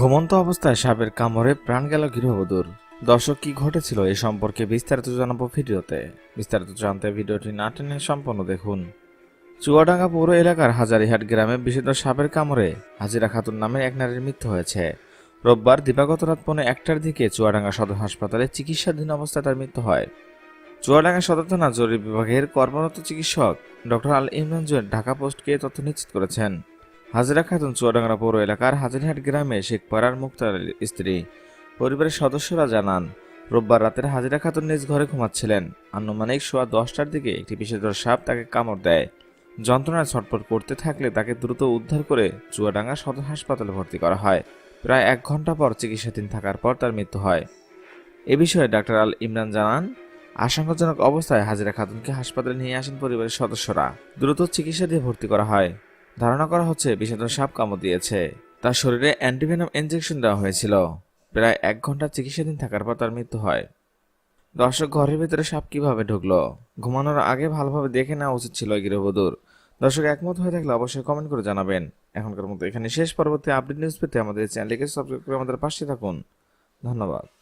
ঘুমন্ত অবস্থায় সাপের কামড়ে প্রাণ গেল গৃহবধূর। দর্শক, কি ঘটেছিল এ সম্পর্কে বিস্তারিত জানাব ভিডিওতে। বিস্তারিত জানতে ভিডিওটি না টেনে সম্পূর্ণ দেখুন। চুয়াডাঙ্গা পৌর এলাকার হাজারিহাট গ্রামে বিষিত সাপের কামড়ে হাজিরা খাতুন নামে এক নারীর মৃত্যু হয়েছে। রোববার দিবাগত রাত পৌনে একটার দিকে চুয়াডাঙ্গা সদর হাসপাতালে চিকিৎসাধীন অবস্থায় তার মৃত্যু হয়। চুয়াডাঙ্গা সদর থানা জরুরি বিভাগের কর্মরত চিকিৎসক ডক্টর আল ইমরান জুয়েল ঢাকা পোস্টকে তথ্য নিশ্চিত করেছেন। হাজিরা খাতুন চুয়াডাঙ্গা পৌর এলাকার হাজিরহাট গ্রামে শেখপাড়ার মুক্তার আলীর স্ত্রী। পরিবারের সদস্যরা জানান, রোববার রাতের হাজিরা খাতুন নিজ ঘরে ঘুমাচ্ছিলেন। আনুমানিক সোয়া দশটার দিকে একটি বিষধর সাপ তাকে কামড় দেয়। যন্ত্রণায় ছটফট করতে থাকলে তাকে দ্রুত উদ্ধার করে চুয়াডাঙ্গা সদর হাসপাতালে ভর্তি করা হয়। প্রায় এক ঘণ্টা পর চিকিৎসাধীন থাকার পর তার মৃত্যু হয়। এ বিষয়ে ডাক্তার আল ইমরান জানান, আশঙ্কাজনক অবস্থায় হাজিরা খাতুনকে হাসপাতালে নিয়ে আসেন পরিবারের সদস্যরা। দ্রুত চিকিৎসা দিয়ে ভর্তি করা হয়। ধারণা করা হচ্ছে বিষাক্ত সাপ কামড় দিয়েছে। তার শরীরে অ্যান্টিভেনম ইনজেকশন দেওয়া হয়েছিল। প্রায় এক ঘণ্টা চিকিৎসাধীন থাকার পর তার মৃত্যু হয়। দর্শক, ঘরের ভিতরে সাপ কীভাবে ঢুকলো? ঘুমানোর আগে ভালোভাবে দেখে নেওয়া উচিত ছিল গৃহবধূর। দর্শক, একমত হয়ে থাকলে অবশ্যই কমেন্ট করে জানাবেন। এখনকার মতো এখানে শেষ পরবর্তী আপডেট নিউজ পেতে আমাদের চ্যানেলটিকে সাবস্ক্রাইব করে আমাদের পাশে থাকুন। ধন্যবাদ।